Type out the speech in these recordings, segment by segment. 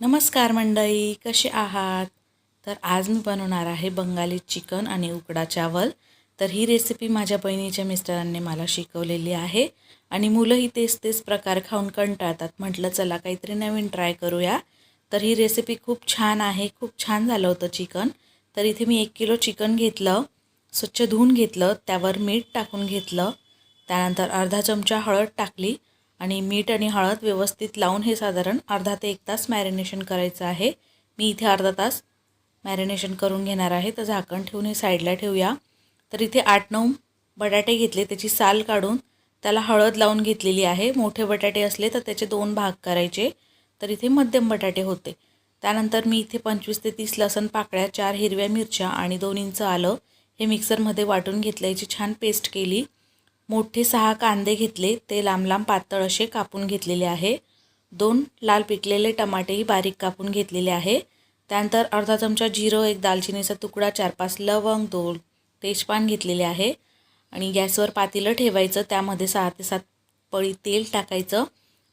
नमस्कार मंडळी कसे आहात? तर आज मी बनवणार आहे बंगाली चिकन आणि उकडा चावल. तर ही रेसिपी माझ्या बहिणीच्या मिस्टरांनी मला शिकवलेली आहे आणि मुलंही तेच तेच प्रकार खाऊन कंटाळतात. म्हटलं चला काहीतरी नवीन ट्राय करूया. तर ही रेसिपी खूप छान आहे खूप छान झालं होतं चिकन. तर इथे मी एक किलो चिकन घेतलं स्वच्छ धुवून घेतलं त्यावर मीठ टाकून घेतलं. त्यानंतर अर्धा चमचा हळद टाकली. आणि मीठ आणि हळद व्यवस्थित लावून हे साधारण अर्धा ते एक तास मॅरिनेशन करायचं आहे. मी इथे अर्धा तास मॅरिनेशन करून घेणार आहे. तर झाकण ठेवून हे साईडला ठेवूया. तर इथे आठ नऊ बटाटे घेतले त्याची साल काढून त्याला हळद लावून घेतलेली आहे. मोठे बटाटे असले तर त्याचे दोन भाग करायचे. तर इथे मध्यम बटाटे होते. त्यानंतर मी इथे पंचवीस ते तीस लसण पाकळ्या चार हिरव्या मिरच्या आणि दोन इंच आलं हे मिक्सरमध्ये वाटून घेतलं याची छान पेस्ट केली. मोठे सहा कांदे घेतले ते लांब लांब पातळ असे कापून घेतलेले आहे. दोन लाल पिकलेले टमाटेही बारीक कापून घेतलेले आहे. त्यानंतर अर्धा चमचा जिरं एक दालचिनीचा तुकडा चार पाच लवंग दोन तेजपान घेतलेले आहे. आणि गॅसवर पातेलं ठेवायचं त्यामध्ये सहा ते सात पळी तेल टाकायचं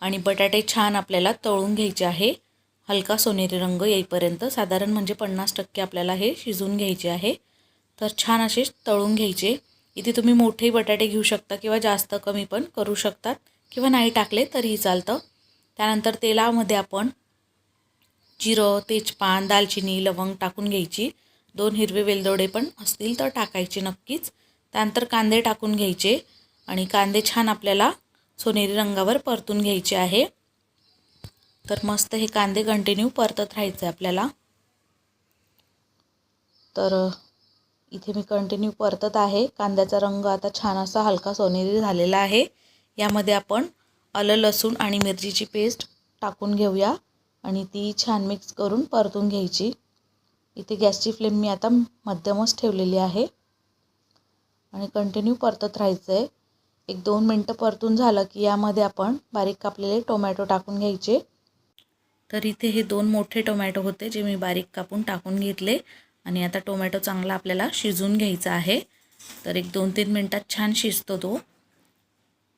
आणि बटाटे छान आपल्याला तळून घ्यायचे आहे. हलका सोनेरी रंग येईपर्यंत साधारण म्हणजे पन्नास टक्के आपल्याला हे शिजवून घ्यायचे आहे. तर छान असे तळून घ्यायचे. इथे तुम्ही मोठेही बटाटे घेऊ शकता किंवा जास्त कमी पण करू शकतात. किंवा नाही टाकले तरीही चालतं. त्यानंतर तेलामध्ये आपण जिरं तेजपान दालचिनी लवंग टाकून घ्यायची. दोन हिरवे वेलदोडे पण असतील तर टाकायचे नक्कीच. त्यानंतर कांदे टाकून घ्यायचे आणि कांदे छान आपल्याला सोनेरी रंगावर परतून घ्यायचे आहे. तर मस्त हे कांदे कंटिन्यू परतत राहायचे आपल्याला. तर इथे मी कंटिन्यू परतत आहे. कांद्याचा रंग आता छान असा हलका सोनेरी झालेला आहे. यामध्ये आपण आलं लसूण आणि मिरचीची पेस्ट टाकून घेऊया. आणि ती छान मिक्स करून परतून घ्यायची. इथे गॅसची फ्लेम मी आता मध्यमच ठेवलेली आहे. आणि कंटिन्यू परतत राहायचं आहे एक दोन मिनटं परतून झालं की यामध्ये आपण बारीक कापलेले टोमॅटो टाकून घ्यायचे. तर इथे हे दोन मोठे टोमॅटो होते जे मी बारीक कापून टाकून घेतले. आणि आता टोमॅटो चांगला आपल्याला शिजून घ्यायचा आहे. तर एक दोन तीन मिनटात छान शिजतो तो.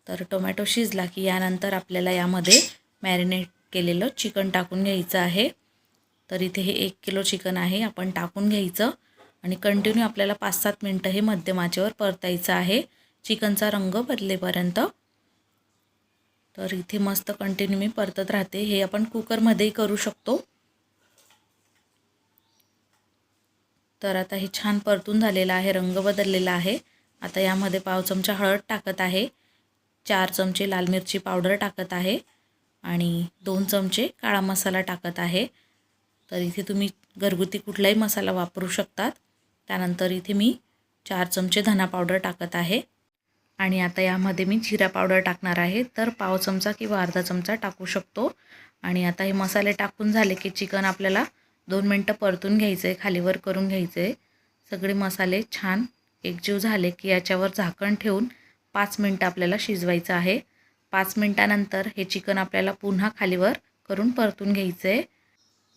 तर टोमॅटो शिजला की यानंतर आपल्याला यामध्ये मॅरिनेट केलेलं चिकन टाकून घ्यायचं आहे. तर इथे हे एक किलो चिकन आहे आपण टाकून घ्यायचं. आणि कंटिन्यू आपल्याला पाच सात मिनटं हे मध्यमाचेवर परतायचं आहे. चिकनचा रंग बदलेपर्यंत. तर इथे मस्त कंटिन्यू मी परतत राहते. हे आपण कुकरमध्येही करू शकतो. तर आता हे छान परतून झालेलं आहे रंग बदललेला आहे. आता यामध्ये पाव चमचा हळद टाकत आहे चार चमचे लाल मिरची पावडर टाकत आहे आणि दोन चमचे काळा मसाला टाकत आहे. तर इथे तुम्ही घरगुती कुठलाही मसाला वापरू शकतात. त्यानंतर इथे मी चार चमचे धना पावडर टाकत आहे. आणि आता यामध्ये मी जिरा पावडर टाकणार आहे. तर पाव चमचा किंवा अर्धा चमचा टाकू शकतो. आणि आता हे मसाले टाकून झाले की चिकन आपल्याला दोन मिनटं परतून घ्यायचं आहे खालीवर करून घ्यायचं आहे सगळे मसाले छान एकजीव झाले की याच्यावर झाकण ठेवून पाच मिनटं आपल्याला शिजवायचं आहे. पाच मिनटानंतर हे चिकन आपल्याला पुन्हा खालीवर करून परतून घ्यायचं आहे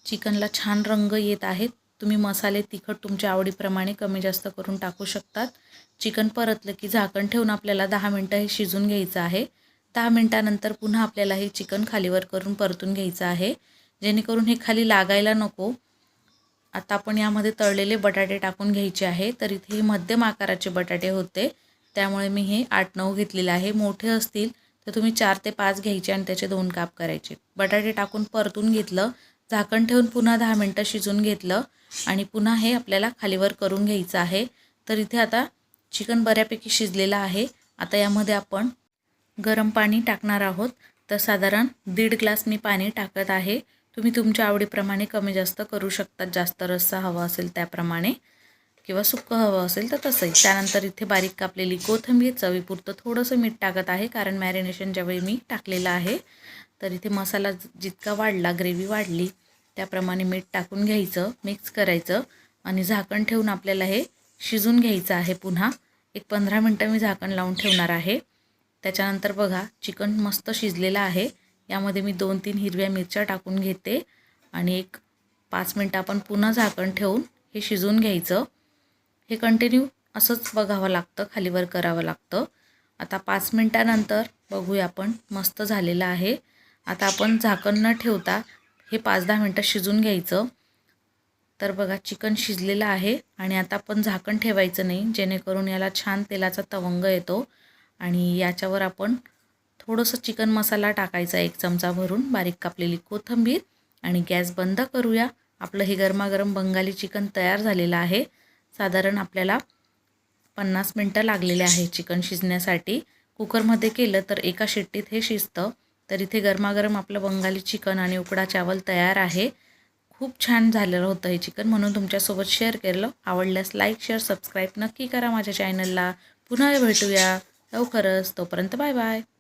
चिकनला छान रंग येत आहेत. तुम्ही मसाले तिखट तुमच्या आवडीप्रमाणे कमी जास्त करून टाकू शकतात. चिकन परतलं की झाकण ठेवून आपल्याला दहा मिनटं हे शिजून घ्यायचं आहे. दहा मिनटानंतर पुन्हा आपल्याला हे चिकन खालीवर करून परतून घ्यायचं आहे. जेणेकरून हे खाली लागायला नको. आता आपण यामध्ये तळलेले बटाटे टाकून घ्यायचे आहे. तर इथे हे मध्यम आकाराचे बटाटे होते. त्यामुळे मी हे आठ नऊ घेतलेले आहे. मोठे असतील तर तुम्ही चार ते पाच घ्यायचे आणि त्याचे दोन काप करायचे. बटाटे टाकून परतून घेतलं. झाकण ठेवून पुन्हा दहा मिनटं शिजून घेतलं. आणि पुन्हा हे आपल्याला खालीवर करून घ्यायचं आहे. तर इथे आता चिकन बऱ्यापैकी शिजलेलं आहे. आता यामध्ये आपण गरम पाणी टाकणार आहोत. तर साधारण दीड ग्लास मी पाणी टाकत आहे. तुम्ही तुमच्या आवडीप्रमाणे कमी जास्त करू शकतात जास्त रस्सा हवा असेल त्याप्रमाणे किंवा सुक्क हवं असेल तर तसंही. त्यानंतर इथे बारीक कापलेली कोथिंबीर चवीपुरतं थोडंसं मीठ टाकत आहे कारण मॅरिनेशन ज्यावेळी मी टाकलेलं आहे तर इथे मसाला जितका वाढला ग्रेव्ही वाढली त्याप्रमाणे मीठ टाकून घ्यायचं मिक्स करायचं आणि झाकण ठेवून आपल्याला हे शिजून घ्यायचं आहे पुन्हा. एक पंधरा मिनटं मी झाकण लावून ठेवणार आहे. त्याच्यानंतर बघा चिकन मस्त शिजलेलं आहे. यामध्ये मी दोन तीन हिरव्या मिरच्या टाकून घेते आणि एक पाच मिनटं आपण पुन्हा झाकण ठेवून हे शिजून घ्यायचं. हे कंटिन्यू असंच बघावं लागतं खालीवर करावं लागतं. आता पाच मिनटानंतर बघूया आपण मस्त झालेलं आहे. आता आपण झाकण न ठेवता हे पाच दहा मिनटं शिजून घ्यायचं. तर बघा चिकन शिजलेलं आहे आणि आता आपण झाकण ठेवायचं नाही जेणेकरून याला छान तेलाचा तवंग येतो आणि याच्यावर आपण थोडंसं चिकन मसाला टाकायचा एक चमचा भरून बारीक कापलेली कोथिंबीर आणि गॅस बंद करूया. आपलं हे गरमागरम बंगाली चिकन तयार झालेलं आहे. साधारण आपल्याला पन्नास मिनटं लागलेले आहे चिकन शिजण्यासाठी. कुकरमध्ये केलं तर एका शिट्टीत हे शिजतं. तर इथे गरमागरम आपलं बंगाली चिकन आणि उकडा चावल तयार आहे. खूप छान झालेलं होतं हे चिकन. म्हणून तुमच्यासोबत शेअर केलं. आवडल्यास लाईक शेअर सबस्क्राईब नक्की करा माझ्या चॅनलला. पुन्हा भेटूया लवकरच. तोपर्यंत बाय बाय.